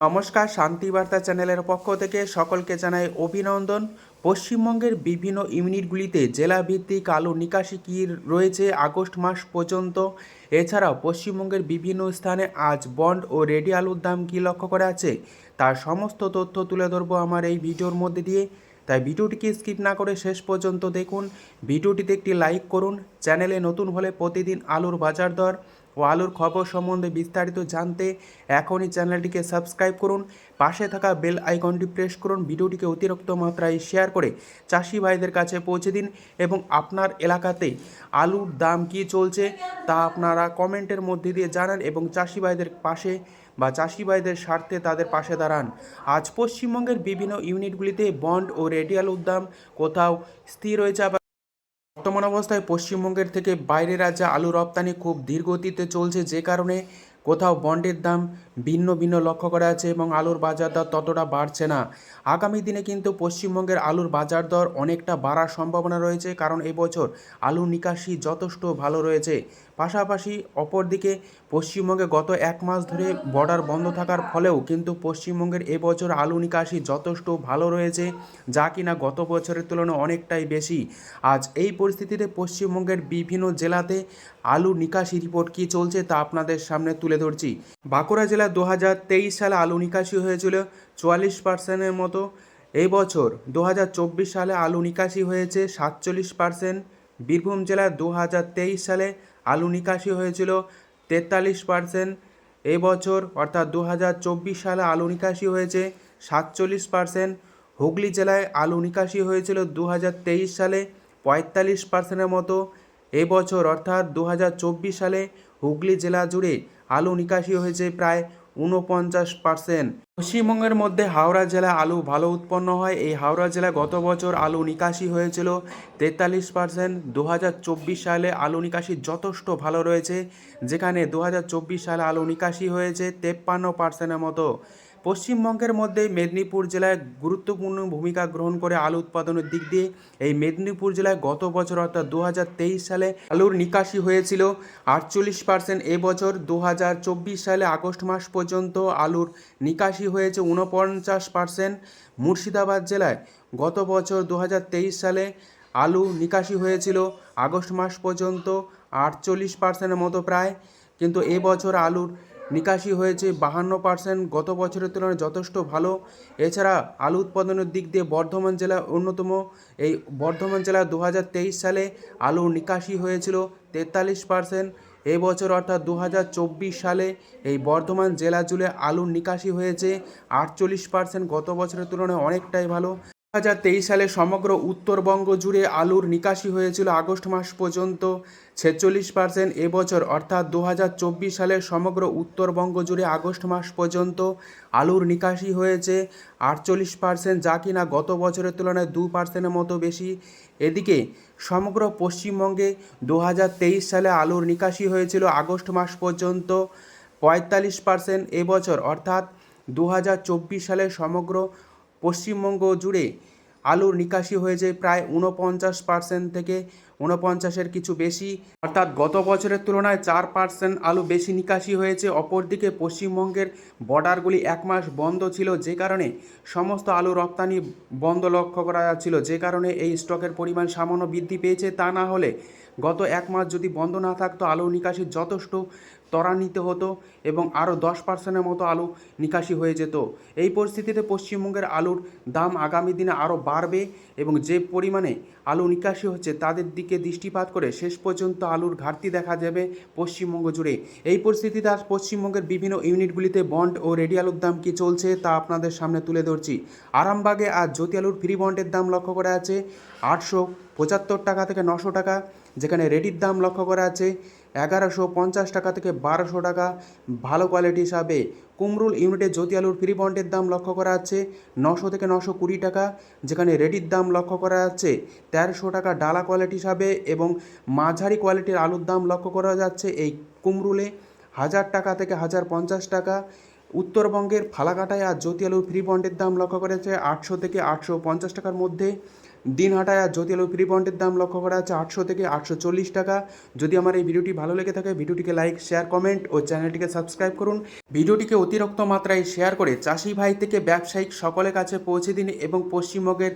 নমস্কার, শান্তিবার্তা চ্যানেলের পক্ষ থেকে সকলকে জানাই অভিনন্দন। পশ্চিমবঙ্গের বিভিন্ন ইউনিটগুলিতে জেলাভিত্তিক আলু নিকাশি কী রয়েছে আগস্ট মাস পর্যন্ত? এছাড়াও পশ্চিমবঙ্গের বিভিন্ন স্থানে আজ বন্ড ও রেডি আলুর দাম কী লক্ষ্য করা আছে? তার সমস্ত তথ্য তুলে ধরবো আমার এই ভিডিওর মধ্যে দিয়ে। তাই ভিডিওটিকে স্কিপ না করে শেষ পর্যন্ত দেখুন। ভিডিওটিতে একটি লাইক করুন। চ্যানেলে নতুন হলে প্রতিদিন আলুর বাজার দর ও আলুর খবর সম্বন্ধে বিস্তারিত জানতে এখনই চ্যানেলটিকে সাবস্ক্রাইব করুন, পাশে থাকা বেল আইকনটি প্রেস করুন, ভিডিওটিকে অতিরিক্ত মাত্রায় শেয়ার করে চাষি ভাইদের কাছে পৌঁছে দিন এবং আপনার এলাকাতে আলুর দাম কী চলছে তা আপনারা কমেন্টের মধ্যে দিয়ে জানান এবং চাষি ভাইদের পাশে বা চাষি ভাইদের স্বার্থে তাদের পাশে দাঁড়ান। আজ পশ্চিমবঙ্গের বিভিন্ন ইউনিটগুলিতে বন্ড ও রেডিয়াল উদ্যাম কোথাও স্থির রয়েছে আবার বর্তমান অবস্থায় পশ্চিমবঙ্গের থেকে বাইরে রাজ্যে আলু রপ্তানি খুব ধীর গতিতে চলছে যে কারণে কোথাও বন্ডের দাম ভিন্ন ভিন্ন লক্ষ্য করা আছে এবং আলুর বাজার দর ততটা বাড়ছে না। আগামী দিনে কিন্তু পশ্চিমবঙ্গের আলুর বাজার দর অনেকটা বাড়ার সম্ভাবনা রয়েছে, কারণ এবছর আলু নিকাশি যথেষ্ট ভালো রয়েছে। পাশাপাশি অপরদিকে পশ্চিমবঙ্গে গত এক মাস ধরে বর্ডার বন্ধ থাকার ফলেও কিন্তু পশ্চিমবঙ্গের এবছর আলু নিকাশি যথেষ্ট ভালো রয়েছে, যা কিনা গত বছরের তুলনায় অনেকটাই বেশি। আজ এই পরিস্থিতিতে পশ্চিমবঙ্গের বিভিন্ন জেলাতে আলু নিকাশি রিপোর্ট কী চলছে তা আপনাদের সামনে তুলে ধরছি। বাঁকুড়া জেলা দু হাজার তেইশ সালে আলু নিকাশি হয়েছিল চুয়াল্লিশ পার্সেন্টের মতো। এই বছর দু হাজার চব্বিশ সালে আলু নিকাশি হয়েছে সাতচল্লিশ পার্সেন্ট বীরভূম জেলা দু হাজার তেইশ সালে আলু নিকাশি হয়েছিল তেতাল্লিশ পার্সেন্ট এই বছর অর্থাৎ দু হাজার চব্বিশ সালে আলু নিকাশি হয়েছে সাতচল্লিশ পার্সেন্ট হুগলি জেলায় আলু নিকাশি হয়েছিল দু হাজার তেইশ সালে পঁয়তাল্লিশ পার্সেন্টের মতো। এবছর অর্থাৎ দু হাজার চব্বিশ সালে হুগলি জেলা জুড়ে আলু নিকাশি হয়েছে প্রায় ঊনপঞ্চাশ পার্সেন্ট। পশ্চিমবঙ্গের মধ্যে হাওড়া জেলা আলু ভালো উৎপন্ন হয়। এই হাওড়া জেলায় গত বছর আলু নিকাশি হয়েছিল তেতাল্লিশ পার্সেন্ট। দু হাজার চব্বিশ সালে আলু নিকাশি যথেষ্ট ভালো রয়েছে, যেখানে দু হাজার চব্বিশ সালে আলু নিকাশি হয়েছে তেপ্পান্ন পার্সেন্টের মতো। পশ্চিমবঙ্গের মধ্যে মেদিনীপুর জেলায় গুরুত্বপূর্ণ ভূমিকা গ্রহণ করে আলু উৎপাদনের দিক দিয়ে, এই মেদিনীপুর জেলায় গত বছর অর্থাৎ দু হাজার তেইশ সালে আলুর নিকাশি হয়েছিল। আটচল্লিশ পার্সেন্ট এবছর দু হাজার চব্বিশ সালে আগস্ট মাস পর্যন্ত আলুর নিকাশি হয়েছে ঊনপঞ্চাশ পার্সেন্ট মুর্শিদাবাদ জেলায় গত বছর দু হাজার তেইশ সালে আলু নিকাশি হয়েছিল আগস্ট মাস পর্যন্ত আটচল্লিশ পার্সেন্টের মতো প্রায়। কিন্তু এবছর আলুর নিকাশি হয়েছে বাহান্ন পার্সেন্ট গত বছরের তুলনায় যথেষ্ট ভালো। এছাড়া আলু উৎপাদনের দিক দিয়ে বর্ধমান জেলা অন্যতম। এই বর্ধমান জেলা দু হাজার তেইশ সালে আলু নিকাশি হয়েছিল তেতাল্লিশ পার্সেন্ট এবছর অর্থাৎ দু হাজার চব্বিশ সালে এই বর্ধমান জেলা জুড়ে আলুর নিকাশি হয়েছে আটচল্লিশ পার্সেন্ট গত বছরের তুলনায় অনেকটাই ভালো। হাজার তেইশ সালে সমগ্র উত্তরবঙ্গ জুড়ে আলুর নিকাশি হয়েছিল আগস্ট মাস পর্যন্ত। ছেচল্লিশ পার্সেন্ট এবছর, অর্থাৎ দু হাজার চব্বিশ সালে সমগ্র উত্তরবঙ্গ জুড়ে আগস্ট মাস পর্যন্ত আলুর নিকাশি হয়েছে। আটচল্লিশ পার্সেন্ট যা কিনা গত বছরের তুলনায় দু পার্সেন্টের মতো বেশি। এদিকে সমগ্র পশ্চিমবঙ্গে দু হাজার তেইশ সালে আলুর নিকাশি হয়েছিল আগস্ট মাস পর্যন্ত। পঁয়তাল্লিশ পার্সেন্ট এবছর, অর্থাৎ দু হাজার চব্বিশ সালে সমগ্র পশ্চিমবঙ্গ জুড়ে আলুর নিকাশি হয়েছে প্রায় ঊনপঞ্চাশ পার্সেন্ট থেকে ঊনপঞ্চাশের কিছু বেশি। অর্থাৎ গত বছরের তুলনায় চার পার্সেন্ট আলু বেশি নিকাশি হয়েছে। অপরদিকে পশ্চিমবঙ্গের বর্ডারগুলি এক মাস বন্ধ ছিল যে কারণে সমস্ত আলু রপ্তানি বন্ধ লক্ষ্য করা যাচ্ছিল। যে কারণে এই স্টকের পরিমাণ সামান্য বৃদ্ধি পেয়েছে। তা না হলে গত এক মাস যদি বন্ধ না থাকতো, আলু নিকাশি যথেষ্ট ত্বরান্বিত হতো এবং আরও দশ পার্সেন্টের মতো আলু নিকাশি হয়ে যেত। এই পরিস্থিতিতে পশ্চিমবঙ্গের আলুর দাম আগামী দিনে আরও বাড়বে এবং যে পরিমাণে আলু নিকাশি হচ্ছে তাদের দিকে দৃষ্টিপাত করে শেষ পর্যন্ত আলুর ঘাটতি দেখা যাবে পশ্চিমবঙ্গ জুড়ে। এই পরিস্থিতিতে আজ পশ্চিমবঙ্গের বিভিন্ন ইউনিটগুলিতে বন্ড ও রেডি আলুর দাম কী চলছে তা আপনাদের সামনে তুলে ধরছি। আরামবাগে আজ জ্যোতি আলুর ফ্রি বন্ডের দাম লক্ষ্য করা আছে আটশো পঁচাত্তর টাকা থেকে নশো টাকা। যেখানে রেডির দাম লক্ষ্য করা আছে এগারোশো পঞ্চাশ টাকা থেকে বারোশো টাকা। ভালো কোয়ালিটি হিসাবে কুমরুল ইউনিটে জ্যোতি আলুর ফ্রি বন্ডের দাম লক্ষ্য করা আছে নশো থেকে নশো কুড়ি টাকা। যেখানে রেডির দাম লক্ষ্য করা যাচ্ছে তেরোশো টাকা ডালা কোয়ালিটি হিসাবে এবং মাঝারি কোয়ালিটির আলুর দাম লক্ষ্য করা যাচ্ছে এই কুমরুলে হাজার টাকা থেকে হাজার পঞ্চাশ টাকা। উত্তরবঙ্গের ফালাকাটায় আর জ্যোতি আলুর ফ্রি বন্ডের দাম লক্ষ্য করেছে আটশো থেকে আটশো পঞ্চাশ টাকার মধ্যে। দিনহাটায় আর জ্যোতি আলু প্রিবন্ডের দাম লক্ষ্য করা যাচ্ছে আটশো থেকে আটশো চল্লিশ টাকা। যদি আমার এই ভিডিওটি ভালো লেগে থাকে, ভিডিওটিকে লাইক, শেয়ার, কমেন্ট ও চ্যানেলটিকে সাবস্ক্রাইব করুন। ভিডিওটিকে অতিরিক্ত মাত্রায় শেয়ার করে চাষি ভাই থেকে ব্যবসায়িক সকলের কাছে পৌঁছে দিন এবং পশ্চিমবঙ্গের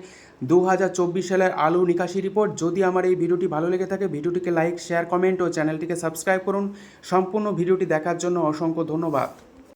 দু হাজার চব্বিশ সালের আলু নিকাশি রিপোর্ট যদি আমার এই ভিডিওটি ভালো লেগে থাকে, ভিডিওটিকে লাইক, শেয়ার, কমেন্ট ও চ্যানেলটিকে সাবস্ক্রাইব করুন। সম্পূর্ণ ভিডিওটি দেখার জন্য অসংখ্য ধন্যবাদ।